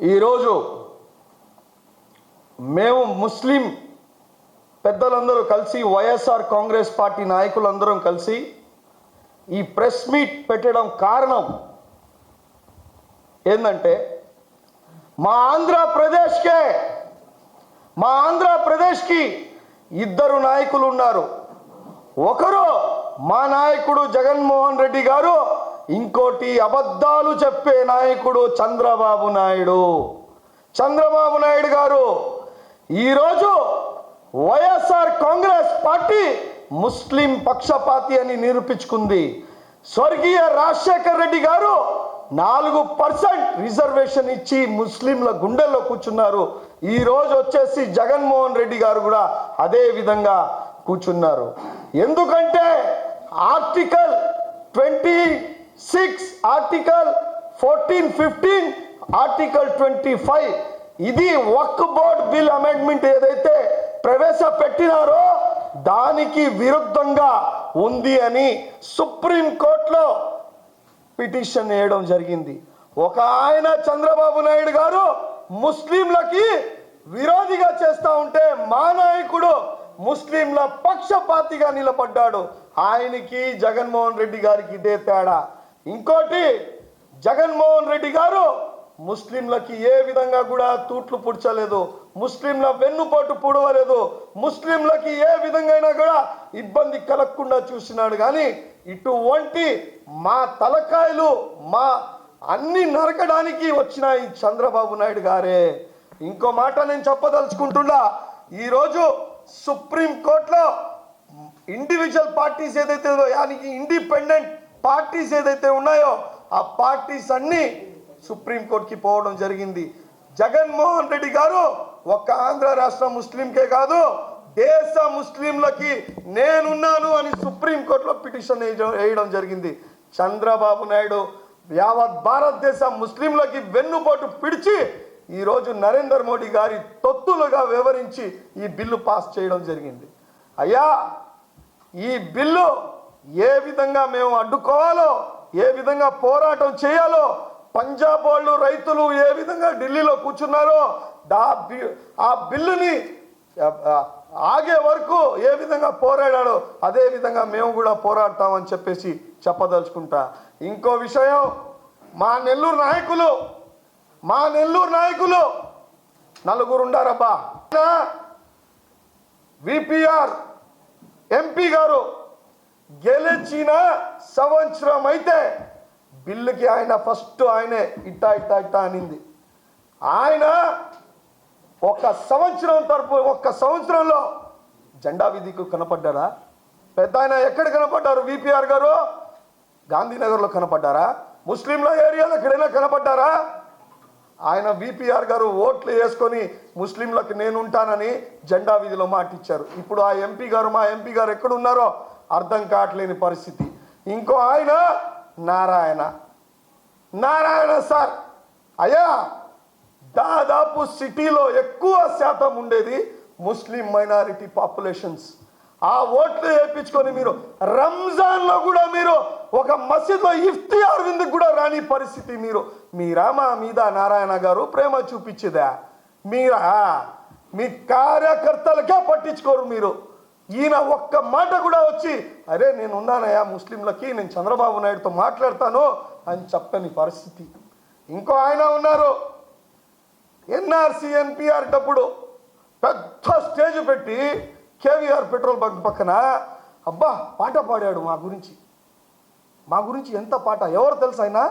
ఈరోజు మేము ముస్లిం పెద్దలందరూ కలిసి వైఎస్ఆర్ కాంగ్రెస్ పార్టీ నాయకులందరం కలిసి ఈ ప్రెస్ మీట్ పెట్టడం కారణం ఏంటంటే మా ఆంధ్రప్రదేశ్కే మా ఆంధ్రప్రదేశ్కి ఇద్దరు నాయకులు ఉన్నారు. ఒకరు మా నాయకుడు జగన్మోహన్ రెడ్డి గారు ఇంకోటి అబద్ధాలు చెప్పే నాయకుడు చంద్రబాబు నాయుడు. చంద్రబాబు నాయుడు గారు ఈరోజు వైఎస్ఆర్ కాంగ్రెస్ పార్టీ ముస్లిం పక్షపాతి అని నిరూపించుకుంది. స్వర్గీయ రాజశేఖర్ రెడ్డి గారు నాలుగు పర్సెంట్ రిజర్వేషన్ ఇచ్చి ముస్లింల గుండెల్లో కూర్చున్నారు. ఈరోజు వచ్చేసి జగన్మోహన్ రెడ్డి గారు కూడా అదే విధంగా కూర్చున్నారు. ఎందుకంటే article twenty six article fourteen fifteen article twenty five ఇది వక్ బోర్డ్ బిల్ అమెండ్మెంట్ ఏదైతే ప్రవేశపెట్టినారో దానికి విరుద్ధంగా ఉంది అని సుప్రీం కోర్టులో పిటిషన్ వేయడం జరిగింది. ఒక ఆయన చంద్రబాబు నాయుడు గారు ముస్లింలకి విరోధిగా చేస్తా ఉంటే మా నాయకుడు ముస్లింల పక్షపాతిగా నిలబడ్డాడు. ఆయనకి జగన్మోహన్ రెడ్డి గారికి ఇదే తేడా. ఇంకోటి జగన్మోహన్ రెడ్డి గారు ముస్లింలకి ఏ విధంగా కూడా తూట్లు పుడ్చలేదు ముస్లింల వెన్నుపోటు పూడవలేదు ముస్లింలకి ఏ విధంగా అయినా కూడా ఇబ్బంది కలగకుండా చూసినాడు. కానీ ఇటువంటి మా తలకాయలు మా అన్ని నరకడానికి వచ్చిన ఈ చంద్రబాబు నాయుడు గారే. ఇంకో మాట నేను చెప్పదలుచుకుంటున్నా. ఈరోజు సుప్రీం కోర్టులో ఇండివిజువల్ పార్టీస్ ఏదైతే ఉందో యానికి ఇండిపెండెంట్ పార్టీస్ ఏదైతే ఉన్నాయో ఆ పార్టీస్ అన్ని సుప్రీంకోర్టుకి పోవడం జరిగింది. జగన్మోహన్ రెడ్డి గారు ఒక్క ఆంధ్ర రాష్ట్ర ముస్లింకే కాదు దేశ ముస్లింలకి నేనున్నాను అని సుప్రీంకోర్టులో పిటిషన్ వేయడం- వేయడం జరిగింది. చంద్రబాబు నాయుడు యావత్ భారతదేశ ముస్లింలకి వెన్నుపోటు పిడిచి ఈరోజు నరేంద్ర మోడీ గారి తొత్తులుగా వివరించి ఈ బిల్లు పాస్ చేయడం జరిగింది. అయ్యా ఈ బిల్లు ఏ విధంగా మేము అడ్డుకోవాలో ఏ విధంగా పోరాటం చేయాలో పంజాబ్ వాళ్ళు రైతులు ఏ విధంగా ఢిల్లీలో కూర్చున్నారో దా ఆ బిల్లుని ఆగే వరకు ఏ విధంగా పోరాడాడో అదే విధంగా మేము కూడా పోరాడతామని చెప్పేసి చెప్పదలుచుకుంటా. ఇంకో విషయం మా నెల్లూరు నాయకులు మా నెల్లూరు నాయకులు నలుగురు ఉండారబ్బా. విపిఆర్ ఎంపీ గారు గెలిచిన సంవత్సరం అయితే బిల్లుకి ఆయన ఫస్ట్ ఆయనే ఇట్టా ఇట్టా ఇట్టా అనింది. ఆయన ఒక సంవత్సరం తరపు ఒక్క సంవత్సరంలో జెండా విధికి కనపడ్డారా పెద్ద ఆయన ఎక్కడ కనపడ్డారు? విపిఆర్ గారు గాంధీనగర్లో కనపడ్డారా? ముస్లింల ఏరియాలో ఎక్కడైనా కనపడ్డారా? ఆయన విపిఆర్ గారు ఓట్లు వేసుకొని ముస్లింలకు నేను ఉంటానని జెండా వీధిలో మాటిచ్చారు. ఇప్పుడు ఆ ఎంపీ గారు మా ఎంపీ గారు ఎక్కడున్నారో అర్థం కావట్లేని పరిస్థితి. ఇంకో ఆయన నారాయణ. నారాయణ సార్. అయ్యా దాదాపు సిటీలో ఎక్కువ శాతం ఉండేది ముస్లిం మైనారిటీ పాపులేషన్స్. ఆ ఓట్లు వేయించుకొని మీరు రంజాన్లో కూడా మీరు ఒక మసీద్లో ఇఫ్తియార్ విందుకు కూడా రాని పరిస్థితి మీరు. మీరా మా మీద నారాయణ గారు ప్రేమ చూపించేదా? మీరా? మీ కార్యకర్తలకే పట్టించుకోరు మీరు. ఈయన ఒక్క మాట కూడా వచ్చి అరే నేను ఉన్నానయ్యా ముస్లింలకి నేను చంద్రబాబు నాయుడుతో మాట్లాడతాను అని చెప్పని పరిస్థితి. ఇంకో ఆయన ఉన్నారు. ఎన్ఆర్సీ ఎన్పిఆర్ డప్పుడు పెద్ద స్టేజ్ పెట్టి కేవీఆర్ పెట్రోల్ బంక్ పక్కన అబ్బా పాట పాడాడు మా గురించి. మా గురించి ఎంత పాట? ఎవరు తెలుసు అయినా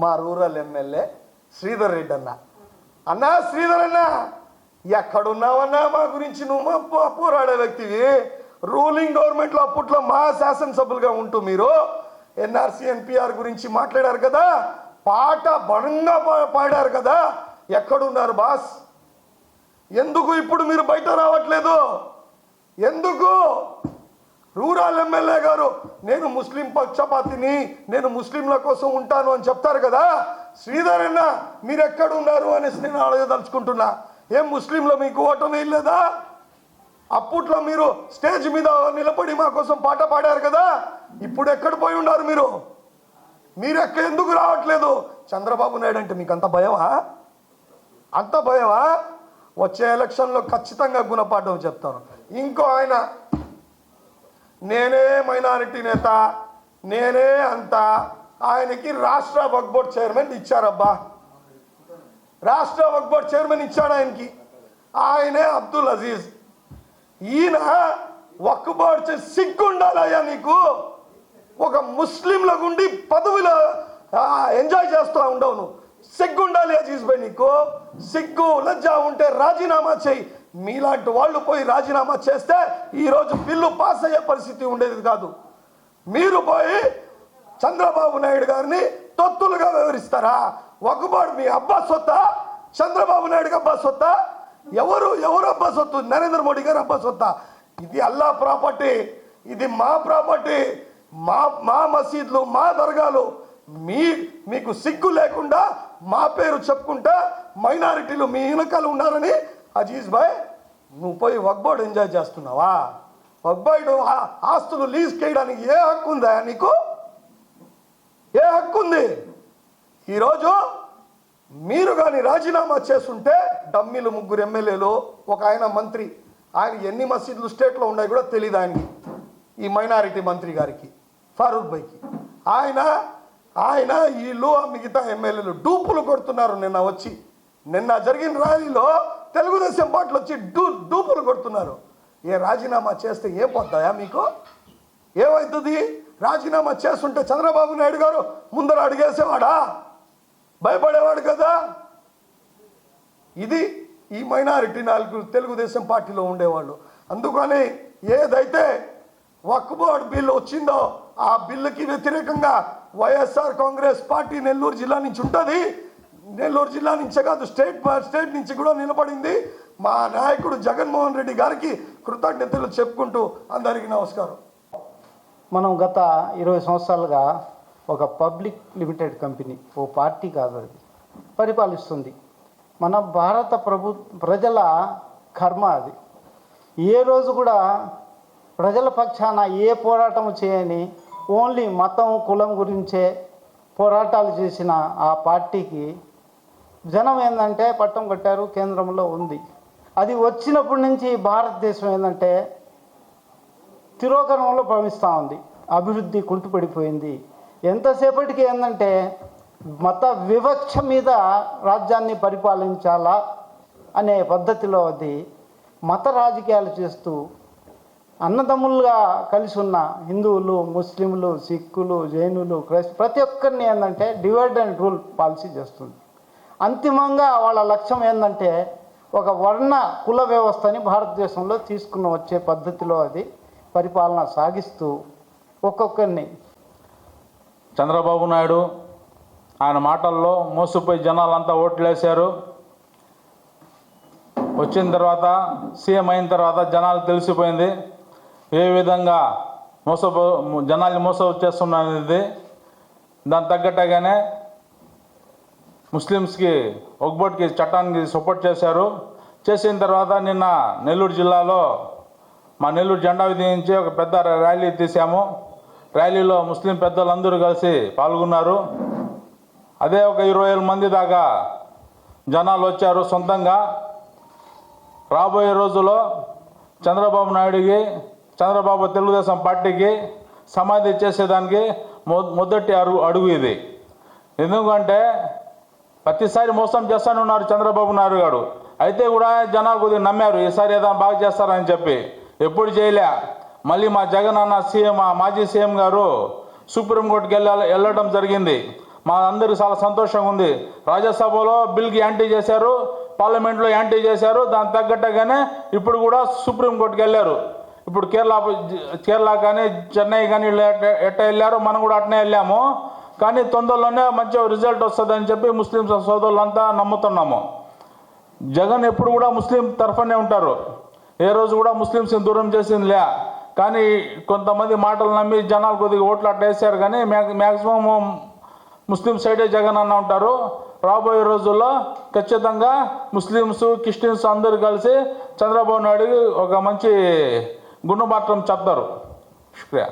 మా రూరల్ ఎమ్మెల్యే శ్రీధర్ రెడ్డి అన్న. అన్నా శ్రీధర్ అన్న ఎక్కడున్నావన్నా మా గురించి నువ్వు మా పోరాడే వ్యక్తివి. రూలింగ్ గవర్నమెంట్లో అప్పట్లో మా శాసనసభ్యులుగా ఉంటూ మీరు ఎన్ఆర్సీ ఎన్పిఆర్ గురించి మాట్లాడారు కదా. పాట బలంగా పా- పాడారు కదా. ఎక్కడున్నారు బాస్? ఎందుకు ఇప్పుడు మీరు బయట రావట్లేదు? ఎందుకు? రూరల్ ఎమ్మెల్యే గారు నేను ముస్లిం పక్షపాతిని నేను ముస్లింల కోసం ఉంటాను అని చెప్తారు కదా. శ్రీధర్ అన్న మీరు అనేసి నేను అడగదలుచుకుంటున్నా ఏం ముస్లింలో మీకు ఓటమి లేదా అప్పట్లో మీరు స్టేజ్ మీద నిలబడి మా కోసం పాట పాడారు కదా? ఇప్పుడు ఎక్కడ పోయి ఉన్నారు మీరు? మీరు ఎక్క ఎందుకు రావట్లేదు? చంద్రబాబు నాయుడు అంటే మీకు అంత భయమా? అంత భయమా? వచ్చే ఎలక్షన్లో ఖచ్చితంగా గుణపాఠం చెప్తాను. ఇంకో ఆయన నేనే మైనారిటీ నేత నేనే అంత. ఆయనకి రాష్ట్ర వక్బోర్డ్ చైర్మన్ ఇచ్చారబ్బా. రాష్ట్ర వక్ బోర్డ్ చైర్మన్ ఇచ్చాడు ఆయనకి. ఆయనే అబ్దుల్ అజీజ్. ఈయన వక్ బోర్డ్ చే- సిగ్గుండాలయ్యా నీకు. ఒక ముస్లింల గుండి పదవిలో ఎంజాయ్ చేస్తూ ఉండవు నువ్వు. సిగ్గుండాలి అజీజ్ భాయ్ నీకు. సిగ్గు లజ్జ ఉంటే రాజీనామా చేయి. మీలాంటి వాళ్ళు పోయి రాజీనామా చేస్తే ఈరోజు బిల్లు పాస్ అయ్యే పరిస్థితి ఉండేది కాదు. మీరు పోయి చంద్రబాబు నాయుడు గారిని తొత్తులుగా వివరిస్తారా? ఒక్కబాడు మీ అబ్బా సొత్త? చంద్రబాబు నాయుడు అబ్బా సొత్త? ఎవరు ఎవరు అబ్బా సొత్తు? నరేంద్ర మోడీ గారు అబ్బా సొత్త? ఇది అల్లా ప్రాపర్టీ ఇది మా ప్రాపర్టీ మా మా మసీద్లు మా దర్గాలు. మీ మీకు సిగ్గు లేకుండా మా పేరు చెప్పుకుంటా మైనారిటీలు మీ వెనకాలు ఉన్నారని అజీజ్ భాయ్ నువ్వు పోయి వగ్బాడు ఎంజాయ్ చేస్తున్నావా? వగ్బోర్డు ఆస్తులు లీజ్ చేయడానికి ఏ హక్కు ఉందా నీకు? ఏ హక్కు ఉంది? ఈరోజు మీరు కానీ రాజీనామా చేస్తుంటే డమ్మీలు ముగ్గురు ఎమ్మెల్యేలు ఒక ఆయన మంత్రి ఆయన ఎన్ని మసీదులు స్టేట్లో ఉన్నాయి కూడా తెలియదు ఆయనకి ఈ మైనారిటీ మంత్రి గారికి ఫారూక్ బైకి ఆయన ఆయన వీళ్ళు ఆ మిగతా ఎమ్మెల్యేలు డూపులు కొడుతున్నారు నిన్న వచ్చి. నిన్న జరిగిన ర్యాలీలో తెలుగుదేశం పార్టీలు వచ్చి డూ డూపులు కొడుతున్నారు. ఏ రాజీనామా చేస్తే ఏం పోతాయా మీకు? ఏమవుతుంది రాజీనామా చేస్తుంటే చంద్రబాబు నాయుడు గారు ముందర అడిగేసేవాడా? భయపడేవాడు కదా? ఇది ఈ మైనారిటీ నాలుగు తెలుగుదేశం పార్టీలో ఉండేవాళ్ళు. అందుకని ఏదైతే వక్ బోర్డ్ బిల్లు వచ్చిందో ఆ బిల్లుకి వ్యతిరేకంగా వైఎస్ఆర్ కాంగ్రెస్ పార్టీ నెల్లూరు జిల్లా నుంచి ఉంటుంది. నెల్లూరు జిల్లా నుంచే కాదు స్టేట్ స్టేట్ నుంచి కూడా నిలబడింది. మా నాయకుడు జగన్మోహన్ రెడ్డి గారికి కృతజ్ఞతలు చెప్పుకుంటూ అందరికీ నమస్కారం. మనం గత ఇరవై సంవత్సరాలుగా ఒక పబ్లిక్ లిమిటెడ్ కంపెనీ ఓ పార్టీ కాదు అది పరిపాలిస్తుంది. మన భారత ప్రభు ప్రజల కర్మ అది. ఏ రోజు కూడా ప్రజల పక్షాన ఏ పోరాటం చేయని ఓన్లీ మతం కులం గురించే పోరాటాలు చేసిన ఆ పార్టీకి జనం ఏంటంటే పట్టం కట్టారు కేంద్రంలో ఉంది. అది వచ్చినప్పటి నుంచి భారతదేశం ఏంటంటే తిరోగమనంలో భ్రమిస్తూ ఉంది. అభివృద్ధి కుంటుపడిపోయింది. ఎంతసేపటికి ఏంటంటే మత వివక్ష మీద రాజ్యాన్ని పరిపాలించాలా అనే పద్ధతిలో అది మత రాజకీయాలు చేస్తూ అన్నదమ్ములుగా కలిసి ఉన్న హిందువులు ముస్లింలు సిక్కులు జైనులు క్రైస్త ప్రతి ఒక్కరిని ఏంటంటే డివైడ్ అండ్ రూల్ పాలసీ చేస్తుంది. అంతిమంగా వాళ్ళ లక్ష్యం ఏంటంటే ఒక వర్ణ కుల వ్యవస్థని భారతదేశంలో తీసుకుని వచ్చే పద్ధతిలో అది పరిపాలన సాగిస్తూ ఒక్కొక్కరిని. చంద్రబాబు నాయుడు ఆయన మాటల్లో మోసపోయి జనాలంతా ఓట్లేశారు. వచ్చిన తర్వాత సీఎం అయిన తర్వాత జనాలు తెలిసిపోయింది. ఏ విధంగా మోసపో జనాల్ని మోసం చేస్తున్నది దాని తగ్గట్టుగానే ముస్లిమ్స్కి ఒగ్బోట్కి చట్టానికి సపోర్ట్ చేశారు. చేసిన తర్వాత నిన్న నెల్లూరు జిల్లాలో మా నెల్లూరు జెండా విధించి ఒక పెద్ద ర్యాలీ తీసాము ర్యాలీలో ముస్లిం పెద్దలందరూ కలిసి పాల్గొన్నారు. అదే ఒక ఇరవై వేల మంది దాకా జనాలు వచ్చారు సొంతంగా. రాబోయే రోజుల్లో చంద్రబాబు నాయుడికి చంద్రబాబు తెలుగుదేశం పార్టీకి సమాధి చేసేదానికి మొ- మొదటి అడుగు అడుగు ఇది. ఎందుకంటే ప్రతిసారి మోసం చేస్తానే ఉన్నారు చంద్రబాబు నాయుడు గారు. అయితే కూడా జనాలు కొద్దిగా నమ్మారు ఈసారి ఏదైనా బాగా చేస్తారని చెప్పి. ఎప్పుడు చేయలే. మళ్ళీ మా జగన్ అన్న సీఎం మా మాజీ సీఎం గారు సుప్రీంకోర్టుకి వెళ్ళ వెళ్ళడం జరిగింది. మా అందరికి చాలా సంతోషంగా ఉంది. రాజ్యసభలో బిల్కి యాంటీ చేశారు పార్లమెంట్లో యాంటీ చేశారు దాని తగ్గట్టుగానే ఇప్పుడు కూడా సుప్రీంకోర్టుకి వెళ్ళారు. ఇప్పుడు కేరళ కేరళ కానీ చెన్నై కానీ ఎట్ట ఎట్ట వెళ్ళారో మనం కూడా అట్నే వెళ్ళాము. కానీ తొందరలోనే మంచి రిజల్ట్ వస్తుందని చెప్పి ముస్లిం సోదరులంతా నమ్ముతున్నాము. జగన్ ఎప్పుడు కూడా ముస్లిం తరఫునే ఉంటారు. ఏ రోజు కూడా ముస్లిమ్స్ని దూరం చేసింది లే కానీ కొంతమంది మాటలు నమ్మి జనాలు కొద్దిగా ఓట్లు అట్టేసారు కానీ మ్యాక్సిమం ముస్లిం సైడే జగన్ అన్న ఉంటారు. రాబోయే రోజుల్లో ఖచ్చితంగా ముస్లిమ్స్ క్రిస్టియన్స్ అందరూ కలిసి చంద్రబాబు నాయుడు ఒక మంచి గుణపాఠం చెప్తారు. శుక్రియా.